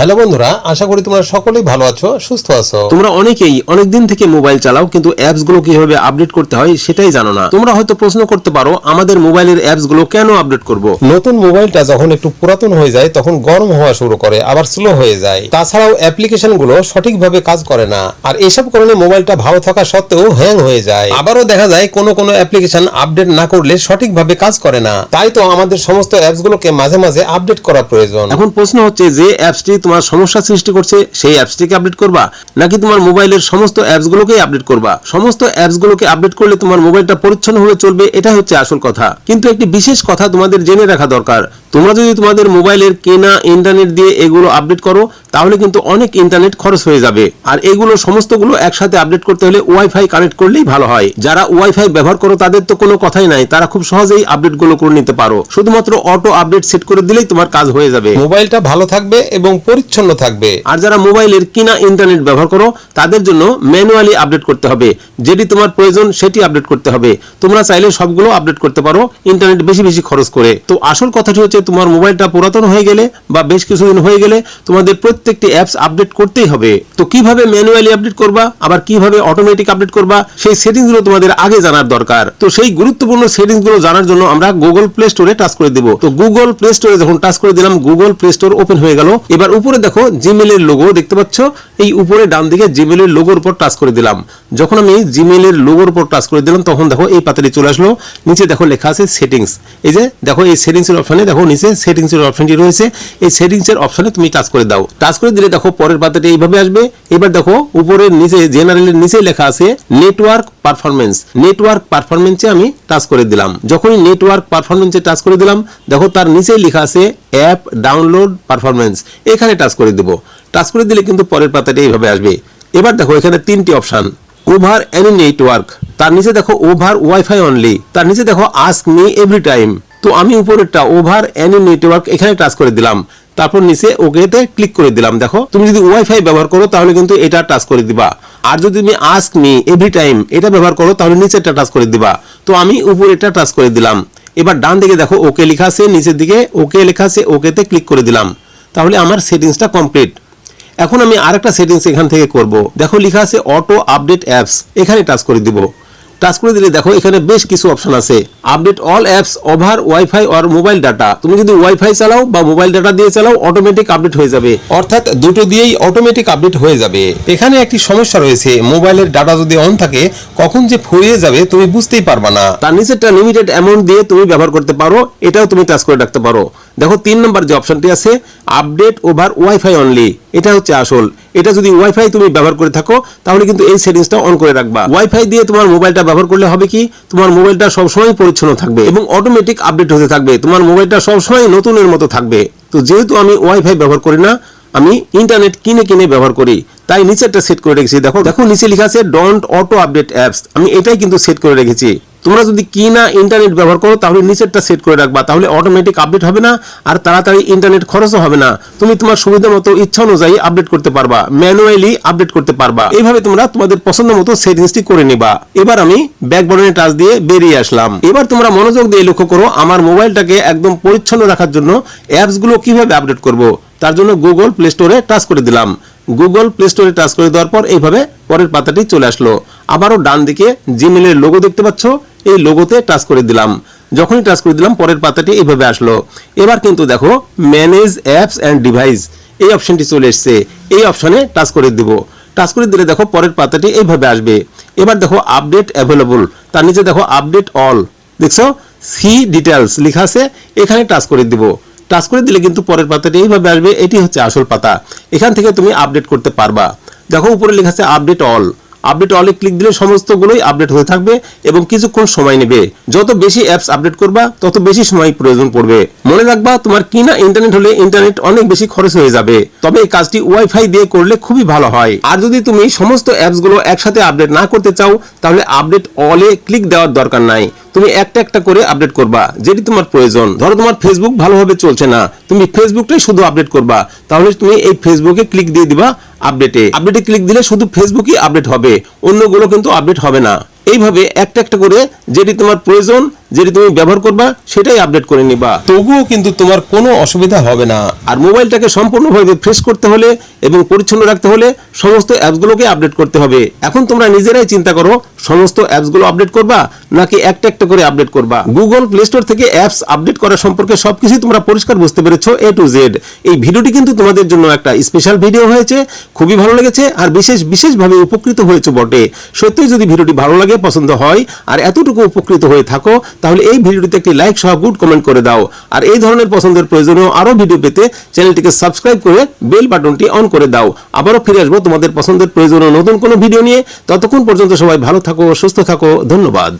Hello বন্ধুরা আশা করি তোমরা সকলেই ভালো আছো সুস্থ আছো। তোমরা অনেকেই অনেকদিন থেকে মোবাইল চালাও কিন্তু অ্যাপসগুলো কীভাবে আপডেট করতে হয় সেটাই জানো না। তোমরা হয়তো প্রশ্ন করতে পারো আমাদের মোবাইলের অ্যাপসগুলো কেন আপডেট করব? নতুন মোবাইলটা যখন একটু পুরাতন হয়ে যায় তখন গরম হওয়া শুরু করে আবার স্লো হয়ে যায়। তাছাড়াও অ্যাপ্লিকেশনগুলো সঠিকভাবে কাজ করে না আর এসব কারণে মোবাইলটা ভালো থাকা সত্ত্বেও হ্যাং হয়ে যায়। আবারও দেখা যায় কোনো কোনো অ্যাপ্লিকেশন আপডেট না করলে সঠিকভাবে কাজ করে না। তাই তো আমাদের সমস্ত অ্যাপস গুলোকে মাঝে মাঝে আপডেট করা প্রয়োজন। এখন প্রশ্ন হচ্ছে যে অ্যাপসটি তোমার সমস্যা সৃষ্টি করছে, সেই অ্যাপসটিকে আপডেট করবা? নাকি তোমার মোবাইলের সমস্ত অ্যাপস গুলোকেই আপডেট করবা? সমস্ত অ্যাপসগুলোকে আপডেট করলে তোমার মোবাইলটা পরিচ্ছন্ন হয়ে চলবে এটা হচ্ছে আসল কথা। কিন্তু একটি বিশেষ কথা তোমাদের জেনে রাখা দরকার। তোমরা যদি তোমাদের মোবাইলের কেনা ইন্টারনেট দিয়ে এগুলো আপডেট করো তাহলে কিন্তু অনেক ইন্টারনেট খরচ হয়ে যাবে। আর এগুলো সমস্তগুলো একসাথে আপডেট করতে হলে ওয়াইফাই কানেক্ট করলেই ভালো হয়। যারা ওয়াইফাই ব্যবহার করো তাদের তো কোনো কথাই নাই। তারা খুব সহজেই আপডেটগুলো করে নিতে পারো। শুধুমাত্র অটো আপডেট সেট করে দিলেই তোমার কাজ হয়ে যাবে। মোবাইলটা ভালো থাকবে এবং পরিচ্ছন্ন থাকবে। আর যারা মোবাইলের কিনা ইন্টারনেট ব্যবহার করো তাদের জন্য ম্যানুয়ালি আপডেট করতে হবে। যেটি তোমার প্রয়োজন সেটি আপডেট করতে হবে। তোমরা চাইলে সবগুলো আপডেট করতে পারো ইন্টারনেট বেশি বেশি খরচ করে। তো আসল কথাটি হচ্ছে তোমার মোবাইলটা পুরাতন হয়ে গেলে বা বেশ কিছুদিন হয়ে গেলে তোমাদের প্রত্যেকটি অ্যাপস আপডেট করতেই হবে। তো কীভাবে ম্যানুয়ালি আপডেট করবা? আবার কীভাবে অটোমেটিক আপডেট করবা? সেই সেটিংসগুলো তোমাদের আগে জানার দরকার। তো সেই গুরুত্বপূর্ণ সেটিংসগুলো জানার জন্য আমরা গুগল প্লে স্টোরে টাচ করে দিব। তো গুগল প্লে স্টোরে যখন টাচ করে দিলাম গুগল প্লে স্টোর ওপেন হয়ে গেল। এবার উপরে দেখো জিমেলের লোগো দেখতে পাচ্ছ? এই উপরে ডান দিকে জিমেলের লোগোর উপর টাচ করে দিলাম। যখন আমি জিমেলের লোগোর উপর টাচ করে দিলাম, তখন দেখো এই পাতাটি চলে আসলো। নিচে দেখো লেখা আছে সেটিংস এই যে দেখো এই সেটিংস এর অপশনে দেখো নিচে সেটিংস এর অপশনটি রয়েছে। এই সেটিংস এর অপশনে তুমি টাচ করে দাও। টাচ করে দিলে দেখো পরের পাতাটি এইভাবে আসবে। এবার দেখো উপরের নিচে জেনারেলের নিচে লেখা আছে নেটওয়ার্ক পারফরমেন্স নেটওয়ার্ক পারফরমেন্সে আমি টাচ করে দিলাম। যখনই নেটওয়ার্ক পারফরমেন্সে টাচ করে দিলাম, দেখো তার নিচেই লেখা আছে অ্যাপ ডাউনলোড পারফরমেন্স এখানে টাচ করে দেব। টাচ করে দিলে কিন্তু পরের পাতাটি এইভাবে আসবে। এবার দেখো এখানে তিনটি অপশন ওভার এনি নেটওয়ার্ক তার নিচে দেখো ওভার ওয়াইফাই অনলি তার নিচে দেখো আস্ক মি এভরি টাইম তো আমি উপরেরটা ওভার এনি নেটওয়ার্ক এখানে টাচ করে দিলাম। তারপর নিচে ওকেতে ক্লিক করে দিলাম। দেখো, তুমি যদি ওয়াইফাই ব্যবহার করো, তাহলে কিন্তু এটা টাচ করে দিবা। আর যদি তুমি আস্ক মি এভরি টাইম এটা ব্যবহার করো, তাহলে নিচে নিচেরটা টাচ করে দিবা। তো আমি উপরেরটা টাচ করে দিলাম। এবার ডান দিকে দেখো, ওকে লেখা আছে, নিচের দিকে ওকে লেখা আছে, ওকেতে ক্লিক করে দিলাম। তাহলে আমার সেটিংসটা কমপ্লিট এখন আমি আরেকটা সেটিংস এখান থেকে করব। দেখো, লেখা আছে অটো আপডেট অ্যাপস এখানে টাচ করে দিব। টাচ করে দিলে দেখো এখানে বেশ কিছু অপশন আছে। Update all apps over wifi or mobile data তুমি যদি ওয়াইফাই চালাও বা মোবাইল ডাটা দিয়ে চালাও অটোমেটিক আপডেট হয়ে যাবে। অর্থাৎ দুটো দিয়েই অটোমেটিক আপডেট হয়ে যাবে। এখানে একটি সমস্যা রয়েছে। মোবাইলের ডাটা যদি অন থাকে, কখন যে ফুরিয়ে যাবে তুমি বুঝতেই পারবা না। তার নিচেরটা লিমিটেড অ্যামাউন্ট দিয়ে তুমি ব্যবহার করতে পারো। এটাও তুমি টাচ করে রাখতে পারো। দেখো, তিন নম্বর যে অপশনটি আছে আপডেট ওভার ওয়াইফাই অনলি এটা হচ্ছে আসল। এটা যদি ওয়াইফাই তুমি ব্যবহার করে থাকো, তাহলে কিন্তু এই সেটিংসটা অন করে রাখবা। ওয়াইফাই দিয়ে তোমার মোবাইলটা ব্যবহার করলে হবে কি, তোমার মোবাইলটা সবসময় পরিচ্ছন্ন থাকবে এবং অটোমেটিক আপডেট হতে থাকবে। তোমার মোবাইলটা সবসময় নতুনের মতো থাকবে। তো যেহেতু আমি ওয়াইফাই ব্যবহার করি না, আমি ইন্টারনেট কিনে কিনে ব্যবহার করি, তাই নিচেরটা সেট করে রেখেছি। দেখো দেখো, নিচে লেখা আছে ডন্ট অটো আপডেট অ্যাপস আমি এটাই কিন্তু সেট করে রেখেছি। তোমরা যদি কি না ইন্টারনেট ব্যবহার করো, তাহলে নিচেরটা সেট করে রাখবা, তাহলে অটোমেটিক আপডেট হবে না, আর তাড়াতাড়ি ইন্টারনেট খরচও হবে না। তুমি তোমার সুবিধা মতো ইচ্ছা অনুযায়ী আপডেট করতে পারবা ম্যানুয়ালি আপডেট করতে পারবা। এইভাবে তোমরা তোমাদের পছন্দ মতো সেটিংসটি করে নিবা। এবার আমি ব্যাক বাটনে টাচ দিয়ে বেরিয়ে আসলাম। এবার তোমরা মনোযোগ দিয়ে লক্ষ্য করো, আমার মোবাইলটাকে একদম পরিচ্ছন্ন রাখার জন্য অ্যাপসগুলো কীভাবে আপডেট করব, তার জন্য গুগল প্লে স্টোরে টাচ করে দিলাম। গুগল প্লে স্টোরে টাচ করে দেওয়ার পর এইভাবে পরের পাতাটি চলে আসলো। আবারও ডান দিকে জিমেলের লোগো দেখতে পাচ্ছ, এই লোগোতে টাচ করে দিলাম। যখনই টাচ করে দিলাম, পরের পাতাটি এইভাবে আসলো। এবার কিন্তু দেখো ম্যানেজ অ্যাপস অ্যান্ড ডিভাইস এই অপশনটি চলে এসছে। এই অপশনে টাচ করে দিব। টাচ করে দিলে দেখো, পরের পাতাটি এইভাবে আসবে। এবার দেখো আপডেট অ্যাভেলেবল তার নিচে দেখো আপডেট অল দেখছ? সি ডিটেলস লেখা আছে, এখানে টাচ করে দিব। টাচ করে দিলে কিন্তু পরের পাতাটি এইভাবে আসবে, এটি হচ্ছে আসল পাতা। এখান থেকে তুমি আপডেট করতে পারবা। দেখো উপরে লেখা আছে আপডেট অল আপডেট অলে ক্লিক দিলে সমস্তগুলোই আপডেট হয়ে থাকবে এবং কিছুক্ষণ সময় নেবে। যত বেশি অ্যাপস আপডেট করবা, তত বেশি সময় প্রয়োজন পড়বে। মনে রাখবা, তোমার কিনা ইন্টারনেট হলে ইন্টারনেট অনেক বেশি খরচ হয়ে যাবে। তবে এই কাজটি ওয়াইফাই দিয়ে করলে খুবই ভালো হয়। আর যদি তুমি সমস্ত অ্যাপসগুলো একসাথে আপডেট না করতে চাও, তাহলে আপডেট অলে ক্লিক দেওয়ার দরকার নাই। তুমি একটা একটা করে আপডেট করবা, যেটি তোমার প্রয়োজন। ধরো তোমার ফেসবুক ভালোভাবে চলছে না। তুমি ফেসবুকটাই শুধু আপডেট করবা। তাহলে তুমি এই ফেসবুকে ক্লিক দিয়ে দিবা আপডেটে। আপডেটে ক্লিক দিলে শুধু ফেসবুকই আপডেট হবে, অন্যগুলো কিন্তু আপডেট হবে না। এইভাবে একটা একটা করে যেটি তোমার প্রয়োজন যেটি তুমি ব্যবহার করবা সেটাই আপডেট করে নিবা। তবুও কিন্তু তোমার কোনো অসুবিধা হবে না। আর মোবাইলটাকে সম্পূর্ণভাবে ফ্রেশ করতে হলে এবং পরিচ্ছন্ন রাখতে হলে সমস্ত অ্যাপসগুলোকে আপডেট করতে হবে। এখন তোমরা নিজেরাই চিন্তা করো সমস্ত অ্যাপসগুলো আপডেট করবা নাকি একটা একটা করে আপডেট করবা। গুগল প্লে স্টোর থেকে অ্যাপস আপডেট করা সম্পর্কে সবকিছু তোমরা পরিষ্কার বুঝতে পেরেছ এ টু জেড এই ভিডিওটি কিন্তু তোমাদের জন্য একটা স্পেশাল ভিডিও হয়েছে খুবই ভালো লেগেছে আর বিশেষ বিশেষভাবে উপকৃত হয়েছে বটে। সত্যিই যদি ভিডিওটি ভালো লাগে পছন্দ হয় আর এতটুকু উপকৃত হয়ে থাকো তাহলে এই ভিডিওটিতে একটি লাইক সহ গুড কমেন্ট করে দাও। আর এই ধরনের পছন্দের প্রয়োজনীয় আরও ভিডিও পেতে চ্যানেলটিকে সাবস্ক্রাইব করে বেল বাটনটি অন করে দাও। আবারও ফিরে আসব তোমাদের পছন্দের প্রয়োজনীয় নতুন কোনো ভিডিও নিয়ে। ততক্ষণ পর্যন্ত সবাই ভালো থাকো, সুস্থ থাকো, ধন্যবাদ।